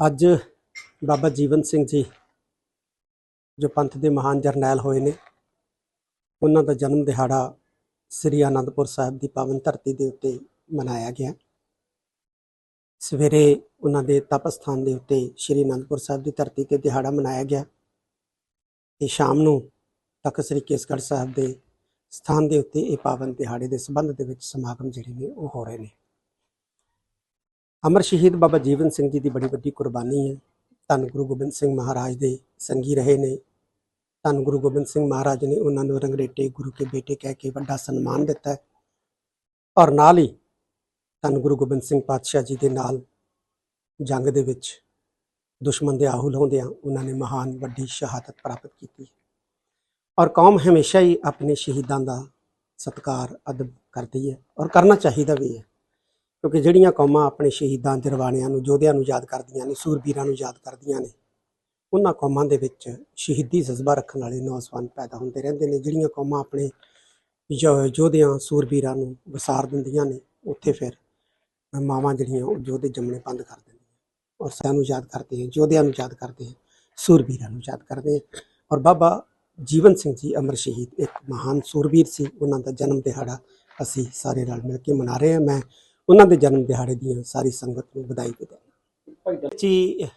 ਅੱਜ ਬਾਬਾ ਜੀਵਨ ਸਿੰਘ ਜੀ, ਜੋ ਪੰਥ ਦੇ ਮਹਾਨ ਜਰਨੈਲ ਹੋਏ ਨੇ, ਉਹਨਾਂ ਦਾ ਜਨਮ ਦਿਹਾੜਾ ਸ੍ਰੀ ਆਨੰਦਪੁਰ ਸਾਹਿਬ ਦੀ ਪਾਵਨ ਧਰਤੀ ਦੇ ਉੱਤੇ ਮਨਾਇਆ ਗਿਆ। ਸਵੇਰੇ ਉਹਨਾਂ ਦੇ ਤਪ ਸਥਾਨ ਦੇ ਉੱਤੇ ਸ੍ਰੀ ਆਨੰਦਪੁਰ ਸਾਹਿਬ ਦੀ ਧਰਤੀ ਤੇ ਦਿਹਾੜਾ ਮਨਾਇਆ ਗਿਆ ਤੇ ਸ਼ਾਮ ਨੂੰ ਤਖਤ ਸ੍ਰੀ ਕੇਸਗੜ੍ਹ ਸਾਹਿਬ ਦੇ ਸਥਾਨ ਦੇ ਉੱਤੇ ਇਹ ਪਾਵਨ ਦਿਹਾੜੇ ਦੇ ਸੰਬੰਧ ਦੇ ਵਿੱਚ ਸਮਾਗਮ ਜਿਹੜੇ ਨੇ ਉਹ ਹੋ ਰਹੇ ਨੇ। ਅਮਰ ਸ਼ਹੀਦ ਬਾਬਾ ਜੀਵਨ ਸਿੰਘ ਜੀ ਦੀ ਬੜੀ ਵੱਡੀ ਕੁਰਬਾਨੀ ਹੈ। ਧੰਨ ਗੁਰੂ ਗੋਬਿੰਦ ਸਿੰਘ ਮਹਾਰਾਜ ਦੇ ਸੰਗੀ ਰਹੇ ਨੇ। ਧੰਨ ਗੁਰੂ ਗੋਬਿੰਦ ਸਿੰਘ ਮਹਾਰਾਜ ਨੇ ਉਹਨਾਂ ਨੂੰ ਰੰਗਰੇਟੇ ਗੁਰੂ ਕੇ ਬੇਟੇ ਕਹਿ ਕੇ ਵੱਡਾ ਸਨਮਾਨ ਦਿੱਤਾ ਔਰ ਨਾਲ ਹੀ ਧੰਨ ਗੁਰੂ ਗੋਬਿੰਦ ਸਿੰਘ ਪਾਤਸ਼ਾਹ ਜੀ ਦੇ ਨਾਲ ਜੰਗ ਦੇ ਵਿੱਚ ਦੁਸ਼ਮਣ ਦੇ ਆਹੂ ਲਾਉਂਦਿਆਂ ਉਹਨਾਂ ਨੇ ਮਹਾਨ ਵੱਡੀ ਸ਼ਹਾਦਤ ਪ੍ਰਾਪਤ ਕੀਤੀ ਔਰ ਕੌਮ ਹਮੇਸ਼ਾ ਹੀ ਆਪਣੇ ਸ਼ਹੀਦਾਂ ਦਾ ਸਤਿਕਾਰ, ਅਦਬ ਕਰਦੀ ਹੈ ਔਰ ਕਰਨਾ ਚਾਹੀਦਾ ਵੀ ਹੈ। ਕਿਉਂਕਿ ਜਿਹੜੀਆਂ ਕੌਮਾਂ ਆਪਣੇ ਸ਼ਹੀਦਾਂ ਜਰਵਾਣਿਆਂ ਨੂੰ, ਯੋਧਿਆਂ ਨੂੰ ਯਾਦ ਕਰਦੀਆਂ ਨੇ, ਸੂਰਬੀਰਾਂ ਨੂੰ ਯਾਦ ਕਰਦੀਆਂ ਨੇ, ਉਹਨਾਂ ਕੌਮਾਂ ਦੇ ਵਿੱਚ ਸ਼ਹੀਦੀ ਜਜ਼ਬਾ ਰੱਖਣ ਵਾਲੇ ਨੌਜਵਾਨ ਪੈਦਾ ਹੁੰਦੇ ਰਹਿੰਦੇ ਨੇ, ਜਿਹੜੀਆਂ ਕੌਮਾਂ ਆਪਣੇ ਯੋ- ਯੋਧਿਆਂ, ਸੂਰਬੀਰਾਂ ਨੂੰ ਵਿਸਾਰ ਦਿੰਦੀਆਂ ਨੇ, ਉੱਥੇ ਫਿਰ ਮਾਵਾਂ ਜਿਹੜੀਆਂ ਉਹ ਯੋਧੇ ਜੰਮਣੇ ਬੰਦ ਕਰ ਦਿੰਦੀਆਂ ਔਰ ਸਾਨੂੰ ਯਾਦ ਕਰਦੇ ਹਾਂ ਯੋਧਿਆਂ ਨੂੰ ਯਾਦ ਕਰਦੇ ਹਾਂ ਸੂਰਬੀਰਾਂ ਨੂੰ ਯਾਦ ਕਰਦੇ ਹਾਂ ਔਰ ਬਾਬਾ ਜੀਵਨ ਸਿੰਘ ਜੀ ਅਮਰ ਸ਼ਹੀਦ, ਇੱਕ ਮਹਾਨ ਸੂਰਬੀਰ ਸੀ, ਉਹਨਾਂ ਦਾ ਜਨਮ ਦਿਹਾੜਾ ਅਸੀਂ ਸਾਰੇ ਰਲ ਮਿਲ ਕੇ ਮਨਾ ਰਹੇ ਹਾਂ। ਮੈਂ ਉਹਨਾਂ ਦੇ ਜਨਮ ਦਿਹਾੜੇ ਦੀਆਂ ਸਾਰੀ ਸੰਗਤ ਨੂੰ ਵਧਾਈ ਦਿੰਦਾ ਜੀ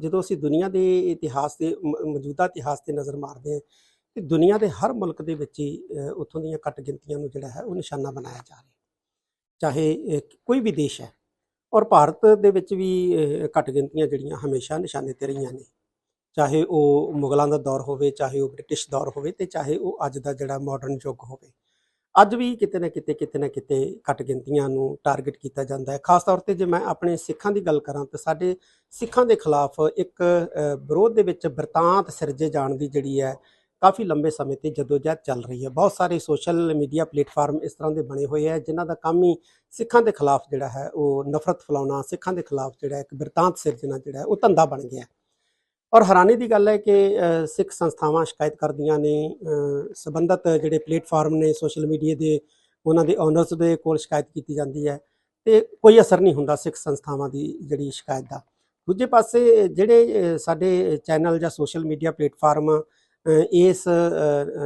ਜਦੋਂ ਅਸੀਂ ਦੁਨੀਆ ਦੇ ਇਤਿਹਾਸ ਦੇ ਮੌਜੂਦਾ ਇਤਿਹਾਸ ਤੇ ਨਜ਼ਰ ਮਾਰਦੇ ਹਾਂ, ਤੇ ਦੁਨੀਆ ਦੇ ਹਰ ਮੁਲਕ ਦੇ ਵਿੱਚ ਹੀ ਉੱਥੋਂ ਦੀਆਂ ਘੱਟ ਗਿਣਤੀਆਂ ਨੂੰ ਜਿਹੜਾ ਹੈ ਉਹ ਨਿਸ਼ਾਨਾ ਬਣਾਇਆ ਜਾ ਰਿਹਾ। ਚਾਹੇ ਕੋਈ ਵੀ ਦੇਸ਼ ਹੈ, ਔਰ ਭਾਰਤ ਦੇ ਵਿੱਚ ਵੀ ਘੱਟ ਗਿਣਤੀਆਂ ਜਿਹੜੀਆਂ ਹਮੇਸ਼ਾ ਨਿਸ਼ਾਨੇ ਤੇ ਰਹੀਆਂ ਨੇ। ਚਾਹੇ ਉਹ ਮੁਗਲਾਂ ਦਾ ਦੌਰ ਹੋਵੇ, ਚਾਹੇ ਉਹ ਬ੍ਰਿਟਿਸ਼ ਦੌਰ ਹੋਵੇ, ਤੇ ਚਾਹੇ ਉਹ ਅੱਜ ਦਾ ਜਿਹੜਾ ਮਾਡਰਨ ਯੁੱਗ ਹੋਵੇ। ਅੱਜ ਵੀ ਕਿਤੇ ਨਾ ਕਿਤੇ ਕਿਤੇ ਨਾ ਕਿਤੇ ਘੱਟ ਗਿਣਤੀਆਂ ਨੂੰ ਟਾਰਗੇਟ ਕੀਤਾ ਜਾਂਦਾ ਹੈ। ਖਾਸ ਤੌਰ ਤੇ ਜੇ ਮੈਂ ਆਪਣੇ ਸਿੱਖਾਂ ਦੀ ਗੱਲ ਕਰਾਂ ਤਾਂ ਸਾਡੇ ਸਿੱਖਾਂ ਦੇ ਖਿਲਾਫ ਇੱਕ ਵਿਰੋਧ ਦੇ ਵਿੱਚ ਬਰਤਾਂਤ ਸਿਰਜੇ ਜਾਣ ਦੀ ਜਿਹੜੀ ਹੈ ਕਾਫੀ ਲੰਬੇ ਸਮੇਂ ਤੇ ਜਦੋਜਹਿਦ ਚੱਲ ਰਹੀ ਹੈ। ਬਹੁਤ ਸਾਰੇ ਸੋਸ਼ਲ ਮੀਡੀਆ ਪਲੇਟਫਾਰਮ ਇਸ ਤਰ੍ਹਾਂ ਦੇ ਬਣੇ ਹੋਏ ਹੈ ਜਿਨ੍ਹਾਂ ਦਾ ਕੰਮ ਹੀ ਸਿੱਖਾਂ ਦੇ ਖਿਲਾਫ ਜਿਹੜਾ ਹੈ ਉਹ ਨਫ਼ਰਤ ਫੈਲਾਉਣਾ, ਸਿੱਖਾਂ ਦੇ ਖਿਲਾਫ ਜਿਹੜਾ ਇੱਕ ਬਰਤਾਂਤ ਸਿਰਜਣਾ ਜਿਹੜਾ ਉਹ ਧੰਦਾ ਬਣ ਗਿਆ ਔਰ ਹੈਰਾਨੀ ਦੀ ਗੱਲ ਹੈ ਕਿ ਸਿੱਖ ਸੰਸਥਾਵਾਂ ਸ਼ਿਕਾਇਤ ਕਰਦੀਆਂ ਨੇ ਅ, ਜਿਹੜੇ ਪਲੇਟਫਾਰਮ ਨੇ ਸੋਸ਼ਲ ਮੀਡੀਆ ਦੇ ਉਹਨਾਂ ਦੇ ਓਨਰਸ ਦੇ ਕੋਲ ਸ਼ਿਕਾਇਤ ਕੀਤੀ ਜਾਂਦੀ ਹੈ ਤੇ ਕੋਈ ਅਸਰ ਨਹੀਂ ਹੁੰਦਾ ਸਿੱਖ ਸੰਸਥਾਵਾਂ ਦੀ ਜਿਹੜੀ ਸ਼ਿਕਾਇਤ ਦਾ। ਦੂਜੇ ਪਾਸੇ ਜਿਹੜੇ ਸਾਡੇ ਚੈਨਲ ਜਾਂ ਸੋਸ਼ਲ ਮੀਡੀਆ ਪਲੇਟਫਾਰਮ ਇਸ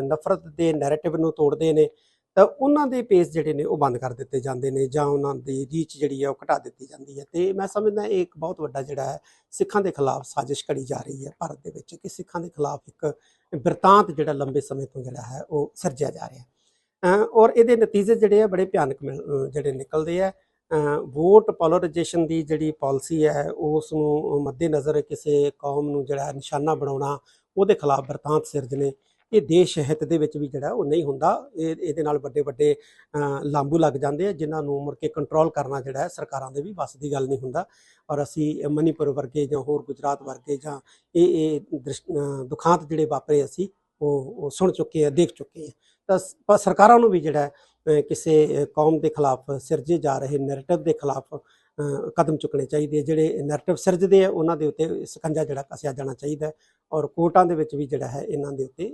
ਨਫ਼ਰਤ ਦੇ ਨੈਰੇਟਿਵ ਨੂੰ ਤੋੜਦੇ ਨੇ ਤਾਂ ਉਹਨਾਂ ਦੇ ਪੇਜ ਜਿਹੜੇ ਨੇ ਉਹ ਬੰਦ ਕਰ ਦਿੱਤੇ ਜਾਂਦੇ ਨੇ ਜਾਂ ਉਹਨਾਂ ਦੀ ਰੀਚ ਜਿਹੜੀ ਹੈ ਉਹ ਘਟਾ ਦਿੱਤੀ ਜਾਂਦੀ ਹੈ। ਤੇ ਮੈਂ ਸਮਝਦਾ ਇਹ ਇੱਕ ਬਹੁਤ ਵੱਡਾ ਜਿਹੜਾ ਹੈ, ਸਿੱਖਾਂ ਦੇ ਖਿਲਾਫ ਸਾਜ਼ਿਸ਼ ਘੜੀ ਜਾ ਰਹੀ ਹੈ ਭਾਰਤ ਦੇ ਵਿੱਚ ਕਿ ਸਿੱਖਾਂ ਦੇ ਖਿਲਾਫ ਇੱਕ ਬਿਰਤਾਂਤ ਜਿਹੜਾ ਲੰਬੇ ਸਮੇਂ ਤੋਂ ਜਿਹੜਾ ਹੈ ਉਹ ਸਿਰਜਿਆ ਜਾ ਰਿਹਾ ਹੈ। ਔਰ ਇਹਦੇ ਨਤੀਜੇ ਜਿਹੜੇ ਆ ਬੜੇ ਭਿਆਨਕ ਮਿਲ- ਜਿਹੜੇ ਨਿਕਲਦੇ ਆ। ਵੋਟ ਪੋਲਰਾਈਜੇਸ਼ਨ ਦੀ ਜਿਹੜੀ ਪਾਲਿਸੀ ਹੈ, ਉਸ ਨੂੰ ਮੱਦੇਨਜ਼ਰ ਕਿਸੇ ਕੌਮ ਨੂੰ ਜਿਹੜਾ ਨਿਸ਼ਾਨਾ ਬਣਾਉਣਾ, ਉਹਦੇ ਖਿਲਾਫ ਬਿਰਤਾਂਤ ਸਿਰਜਣੇ ਇਹ ਦੇਸ਼ ਹਿੱਤ ਦੇ ਵਿੱਚ ਵੀ ਜਿਹੜਾ ਉਹ ਨਹੀਂ ਹੁੰਦਾ। ਇਹ, ਇਹਦੇ ਨਾਲ ਵੱਡੇ ਵੱਡੇ ਲਾਂਬੂ ਲੱਗ ਜਾਂਦੇ ਆ, ਜਿਨ੍ਹਾਂ ਨੂੰ ਮੁੜ ਕੇ ਕੰਟਰੋਲ ਕਰਨਾ ਜਿਹੜਾ ਹੈ ਸਰਕਾਰਾਂ ਦੇ ਵੀ ਵੱਸ ਦੀ ਗੱਲ ਨਹੀਂ ਹੁੰਦਾ। ਔਰ ਅਸੀਂ ਮਨੀਪੁਰ ਵਰਗੇ ਜਾਂ ਹੋਰ ਗੁਜਰਾਤ ਵਰਗੇ ਜਾਂ ਇਹ ਇਹ ਦ੍ਰਿਸ਼- ਦੁਖਾਂਤ ਜਿਹੜੇ ਵਾਪਰੇ ਅਸੀਂ, ਉਹ ਉਹ ਸੁਣ ਚੁੱਕੇ ਆ, ਦੇਖ ਚੁੱਕੇ ਆ। ਤਾਂ ਪਰ ਸਰਕਾਰਾਂ ਨੂੰ ਵੀ ਜਿਹੜਾ ਕਿਸੇ ਕੌਮ ਦੇ ਖਿਲਾਫ ਸਿਰਜੇ ਜਾ ਰਹੇ ਨੈਰੇਟਿਵ ਦੇ ਖਿਲਾਫ ਕਦਮ ਚੁੱਕਣੇ ਚਾਹੀਦੇ ਜਿਹੜੇ ਨੈਰੇਟਿਵ ਸਿਰਜਦੇ ਆ, ਉਹਨਾਂ ਦੇ ਉੱਤੇ ਸਕੰਜਾ ਜਿਹੜਾ ਕੱਸਿਆ ਜਾਣਾ ਚਾਹੀਦਾ ਔਰ ਕੋਰਟਾਂ ਦੇ ਵਿੱਚ ਵੀ ਜਿਹੜਾ ਹੈ, ਇਹਨਾਂ ਦੇ ਉੱਤੇ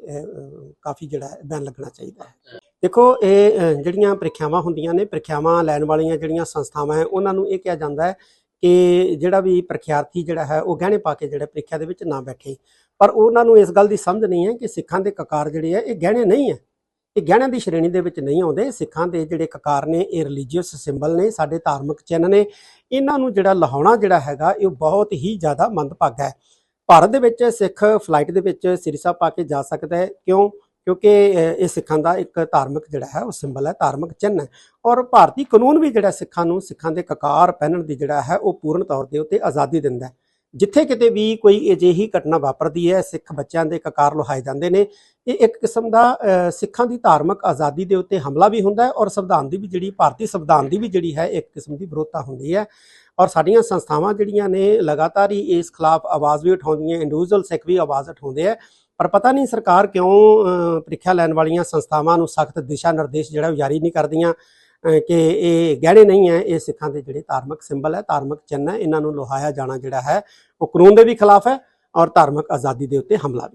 ਕਾਫੀ ਜਿਹੜਾ ਹੈ, ਬੈਨ ਲੱਗਣਾ ਚਾਹੀਦਾ ਹੈ। ਦੇਖੋ, ਇਹ ਜਿਹੜੀਆਂ ਪ੍ਰੀਖਿਆਵਾਂ ਹੁੰਦੀਆਂ ਨੇ, ਪ੍ਰੀਖਿਆਵਾਂ ਲੈਣ ਵਾਲੀਆਂ ਜਿਹੜੀਆਂ ਸੰਸਥਾਵਾਂ ਹੈ, ਉਹਨਾਂ ਨੂੰ ਇਹ ਕਿਹਾ ਜਾਂਦਾ ਹੈ ਕਿ ਜਿਹੜਾ ਵੀ ਪ੍ਰੀਖਿਆਰਥੀ ਜਿਹੜਾ ਹੈ, ਉਹ ਗਹਿਣੇ ਪਾ ਕੇ ਜਿਹੜਾ ਪ੍ਰੀਖਿਆ ਦੇ ਵਿੱਚ ਨਾ ਬੈਠੇ। ਪਰ ਉਹਨਾਂ ਨੂੰ ਇਸ ਗੱਲ ਦੀ ਸਮਝ ਨਹੀਂ ਹੈ ਕਿ ਸਿੱਖਾਂ ਦੇ ਕਕਾਰ ਜਿਹੜੇ ਆ ਇਹ ਗਹਿਣੇ ਨਹੀਂ ਹੈ। ਇਹ ਗਹਿਣਿਆਂ ਦੀ ਸ਼੍ਰੇਣੀ ਦੇ ਵਿੱਚ ਨਹੀਂ ਆਉਂਦੇ, ਸਿੱਖਾਂ ਦੇ ਜਿਹੜੇ ਕਕਾਰ ਨੇ, ਇਹ ਰਿਲੀਜੀਅਸ ਸਿੰਬਲ ਨੇ, ਸਾਡੇ ਧਾਰਮਿਕ ਚਿੰਨ੍ਹ ਨੇ। ਇਹਨਾਂ ਨੂੰ ਜਿਹੜਾ ਲਹਾਉਣਾ ਜਿਹੜਾ ਹੈਗਾ, ਇਹ ਬਹੁਤ ਹੀ ਜ਼ਿਆਦਾ ਮੰਦਭਾਗਾ ਹੈ। ਭਾਰਤ ਦੇ ਵਿੱਚ ਸਿੱਖ ਫਲਾਈਟ ਦੇ ਵਿੱਚ ਸ੍ਰੀ ਸਾਹਿਬ ਪਾ ਕੇ ਜਾ ਸਕਦਾ ਹੈ। ਕਿਉਂ? ਕਿਉਂਕਿ ਇਹ ਸਿੱਖਾਂ ਦਾ ਇੱਕ ਧਾਰਮਿਕ ਜਿਹੜਾ ਹੈ, ਉਹ ਸਿੰਬਲ ਹੈ, ਧਾਰਮਿਕ ਚਿੰਨ੍ਹ ਹੈ। ਔਰ ਭਾਰਤੀ ਕਾਨੂੰਨ ਵੀ ਜਿਹੜਾ ਸਿੱਖਾਂ ਨੂੰ, ਸਿੱਖਾਂ ਦੇ ਕਕਾਰ ਪਹਿਨਣ ਦੀ ਜਿਹੜਾ ਹੈ, ਉਹ ਪੂਰਨ ਤੌਰ ਦੇ ਉੱਤੇ ਆਜ਼ਾਦੀ ਦਿੰਦਾ ਹੈ। ਜਿੱਥੇ ਕਿਤੇ ਵੀ ਕੋਈ ਅਜਿਹੀ ਘਟਨਾ ਵਾਪਰਦੀ ਹੈ, ਸਿੱਖ ਬੱਚਿਆਂ ਦੇ ਕਕਾਰ ਲੁਹਾਏ ਜਾਂਦੇ ਨੇ, ਇਹ ਇੱਕ ਕਿਸਮ ਦਾ ਸਿੱਖਾਂ ਦੀ ਧਾਰਮਿਕ ਆਜ਼ਾਦੀ ਦੇ ਉੱਤੇ ਹਮਲਾ ਵੀ ਹੁੰਦਾ ਹੈ ਔਰ ਸੰਵਿਧਾਨ ਦੀ ਵੀ ਜਿਹੜੀ, ਭਾਰਤੀ ਸੰਵਿਧਾਨ ਦੀ ਵੀ ਜਿਹੜੀ ਹੈ, ਇੱਕ ਕਿਸਮ ਦੀ ਵਿਰੋਧਤਾ ਹੁੰਦੀ ਹੈ। ਔਰ ਸਾਡੀਆਂ ਸੰਸਥਾਵਾਂ ਜਿਹੜੀਆਂ ਨੇ, ਲਗਾਤਾਰ ਹੀ ਇਸ ਖਿਲਾਫ ਆਵਾਜ਼ ਵੀ ਉਠਾਉਂਦੀਆਂ ਇੰਡੀਵਿਜੂਅਲ ਸਿੱਖ ਵੀ ਆਵਾਜ਼ ਉਠਾਉਂਦੇ ਆ ਪਰ ਪਤਾ ਨਹੀਂ ਸਰਕਾਰ ਕਿਉਂ ਪ੍ਰੀਖਿਆ ਲੈਣ ਵਾਲੀਆਂ ਸੰਸਥਾਵਾਂ ਨੂੰ ਸਖਤ ਦਿਸ਼ਾ ਨਿਰਦੇਸ਼ ਜਿਹੜਾ ਉਹ ਜਾਰੀ ਨਹੀਂ ਕਰਦੀਆਂ। ਕਿ ਇਹ ਗਹਿਣੇ ਨਹੀਂ ਹੈ, ਇਹ ਸਿੱਖਾਂ ਦੇ ਜਿਹੜੇ ਧਾਰਮਿਕ ਸਿੰਬਲ ਹੈ, ਧਾਰਮਿਕ ਚਿੰਨ੍ਹ ਹੈ, ਇਹਨਾਂ ਨੂੰ ਲੋਹਾਇਆ ਜਾਣਾ ਜਿਹੜਾ ਹੈ, ਉਹ ਕਾਨੂੰਨ ਦੇ ਵੀ ਖਿਲਾਫ ਹੈ ਔਰ ਧਾਰਮਿਕ ਆਜ਼ਾਦੀ ਦੇ ਉੱਤੇ ਹਮਲਾ ਵੀ।